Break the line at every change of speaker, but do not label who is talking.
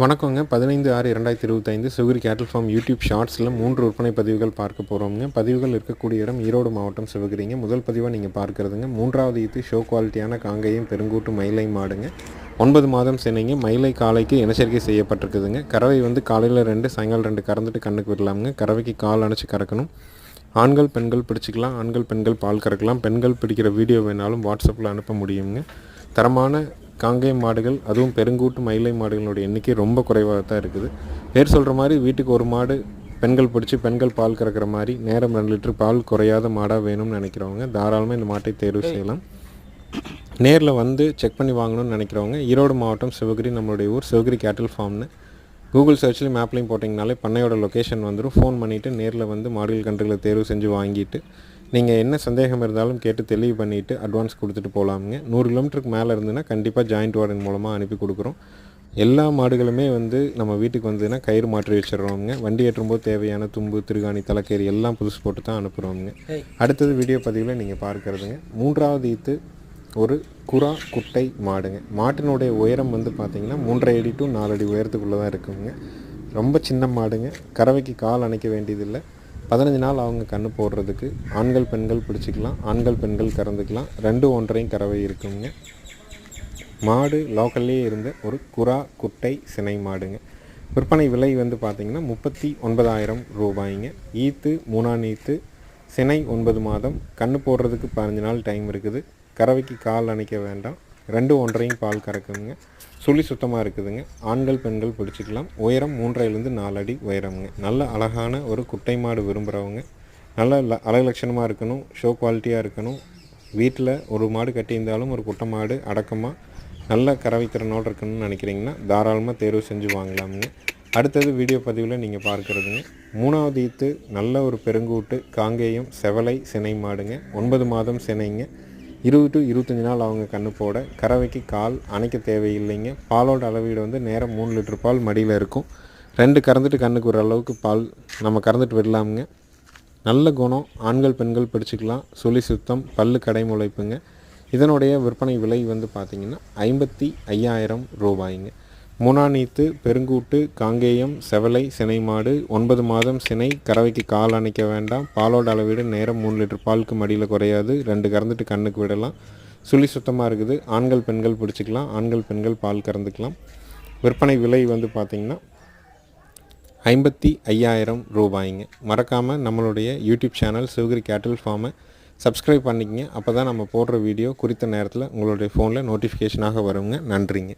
வணக்கங்க. பதினைந்து ஆறு இரண்டாயிரத்தி இருபத்தைந்து சிவகிரி கேட்டல் ஃபார்ம் யூடியூப் ஷார்ட்ஸில் மூன்று விற்பனை பதிவுகள் பார்க்க போகிறோங்க பதிவுகள் இருக்கக்கூடிய இடம் ஈரோடு மாவட்டம் சிவகிரிங்க முதல் பதிவாக நீங்கள் பார்க்குறதுங்க. மூன்றாவது ஈத்து ஷோ குவாலிட்டியான காங்கையும் பெருங்கூட்டு மயிலை மாடுங்க. ஒன்பது மாதம் சென்னைங்க. மயிலை காலைக்கு இனச்சரிக்கை செய்யப்பட்டிருக்குதுங்க. கறவை வந்து காலையில் ரெண்டு சாயங்காலம் ரெண்டு கறந்துட்டு கண்ணுக்கு விடலாமுங்க. கறவைக்கு கால் அணைச்சி கறக்கணும். ஆண்கள் பெண்கள் பிடிச்சிக்கலாம். ஆண்கள் பெண்கள் பால் கறக்கலாம். பெண்கள் பிடிக்கிற வீடியோ வேணாலும் வாட்ஸ்அப்பில் அனுப்ப முடியுங்க. தரமான காங்கேய மாடுகள் அதுவும் பெருங்கூட்டு மயிலை மாடுகளோட எண்ணிக்கை ரொம்ப குறைவாக தான் இருக்குது. பேர் சொல்கிற மாதிரி வீட்டுக்கு ஒரு மாடு பெண்கள் பிடிச்சி பெண்கள் பால் கறக்கிற மாதிரி நேரம் ரெண்டு லிட்டர் பால் குறையாத மாடாக வேணும்னு நினைக்கிறவங்க தாராளமாக இந்த மாட்டை தேர்வு செய்யலாம். நேரில் வந்து செக் பண்ணி வாங்கணும்னு நினைக்கிறவங்க ஈரோடு மாவட்டம் சிவகிரி நம்மளுடைய ஊர் சிவகிரி கேட்டில் ஃபார்ம்னு. கூகுள் சர்ச்லேயும் மேப்லையும் போட்டிங்கனாலே பண்ணையோட லொக்கேஷன் வந்துடும் ஃபோன் பண்ணிவிட்டு நேரில் வந்து மாடுகள் கன்றுகளை தேர்வு செஞ்சு வாங்கிட்டு நீங்கள் என்ன சந்தேகம் இருந்தாலும் கேட்டு தெளிவு பண்ணிவிட்டு அட்வான்ஸ் கொடுத்துட்டு போகலாமுங்க நூறு கிலோமீட்டருக்கு மேலே இருந்துன்னா கண்டிப்பாக ஜாயிண்ட் வார்டன் மூலமாக அனுப்பி கொடுக்குறோம். எல்லா மாடுகளுமே வந்து நம்ம வீட்டுக்கு வந்ததுன்னா கயிறு மாற்றி வச்சிடுறோமுங்க. வண்டி ஏற்றும்போது தேவையான தும்பு திருகாணி தலைக்கயிறு எல்லாம் புதுசு போட்டு தான் அனுப்புகிறோமுங்க அடுத்தது வீடியோ பதிவில் நீங்கள் பார்க்குறதுங்க. மூன்றாவது ஈத்து ஒரு குரா குட்டை மாடுங்க. மாட்டினுடைய உயரம் வந்து பார்த்திங்கன்னா மூன்றரை அடி டு நாலு அடி உயரத்துக்குள்ளே தான் இருக்குங்க. ரொம்ப சின்ன மாடுங்க. கறவைக்கு கால் அணைக்க வேண்டியதில்லை. பதினஞ்சு நாள் அவங்க கன்று போடுறதுக்கு ஆண்கள் பெண்கள் பிடிச்சிக்கலாம் ஆண்கள் பெண்கள் கறந்துக்கலாம் ரெண்டு ஒன்றையும் கறவை இருக்குங்க. மாடு லோக்கல்லே இருந்த ஒரு குரா குட்டை சினை மாடுங்க. விற்பனை விலை வந்து பார்த்திங்கன்னா முப்பத்தி ஒன்பதாயிரம் ரூபாய்ங்க. ஈத்து மூணாம் ஈத்து சினை ஒன்பது மாதம். கன்று போடுறதுக்கு பதினஞ்சு நாள் டைம் இருக்குது. கறவைக்கு கால் அணைக்க வேண்டாம். ரெண்டு ஒன்றையும் பால் கறக்குங்க சுழி சுத்தமாக இருக்குதுங்க. ஆண்கள் பெண்கள் பிடிச்சிக்கலாம். உயரம் மூன்றையிலேருந்து நாலு அடி உயரமுங்க. நல்ல அழகான ஒரு குட்டை மாடு விரும்புகிறவங்க நல்ல ல- அழகுலட்சணமாக இருக்கணும். ஷோ குவாலிட்டியாக இருக்கணும். வீட்டில் ஒரு மாடு கட்டியிருந்தாலும் ஒரு குட்டை மாடு அடக்கமாக நல்ல கறவை திறனோடு இருக்கணும்னு நினைக்கிறீங்கன்னா தாராளமாக தேர்வு செஞ்சு வாங்கலாமுங்க. அடுத்தது வீடியோ பதிவில் நீங்கள் பார்க்குறதுங்க. மூணாவது ஈத்து நல்ல ஒரு பெருங்கூட்டு காங்கேயம் செவலை சினை மாடுங்க. ஒன்பது மாதம் சினைங்க. இருபது டு இருபத்தஞ்சி நாள் அவங்க கண்ணு போட கறவைக்கு கால் அணைக்க தேவையில்லைங்க. பாலோட அளவீடு வந்து நேரம் மூணு லிட்டர் பால் மடியில் இருக்கும். ரெண்டு கறந்துட்டு கண்ணுக்கு ஒரு அளவுக்கு பால் நம்ம கறந்துட்டு விடலாமுங்க. நல்ல குணம் ஆண்கள் பெண்கள் பிடிச்சிக்கலாம். சுழி சுத்தம் பல்லு கடை முளைப்புங்க. இதனுடைய விற்பனை விலை வந்து பார்த்திங்கன்னா ஐம்பத்தி ஐயாயிரம் ரூபாய்ங்க. முனாநீத்து பெருங்கூட்டு காங்கேயம் செவலை சினை மாடு ஒன்பது மாதம் சினை கறவைக்கு கால் அணைக்க வேண்டாம் பாலோட அளவீடு நேரம் மூணு லிட்டர் பாலுக்கு மடியில் குறையாது ரெண்டு கறந்துட்டு கண்ணுக்கு விடலாம். சுழி சுத்தமாக இருக்குது. ஆண்கள் பெண்கள் பிடிச்சிக்கலாம். ஆண்கள் பெண்கள் பால் கறந்துக்கலாம். விற்பனை விலை வந்து பார்த்திங்கன்னா ஐம்பத்தி ஐயாயிரம் ரூபாய்ங்க. மறக்காமல் நம்மளுடைய யூடியூப் சேனல் சிவகிரி கேட்டில் ஃபார்மை சப்ஸ்கிரைப் பண்ணிக்கங்க. அப்போ தான் நம்ம போடுற வீடியோ குறித்த நேரத்தில் உங்களுடைய ஃபோனில் நோட்டிஃபிகேஷனாக வருங்க. நன்றிங்க.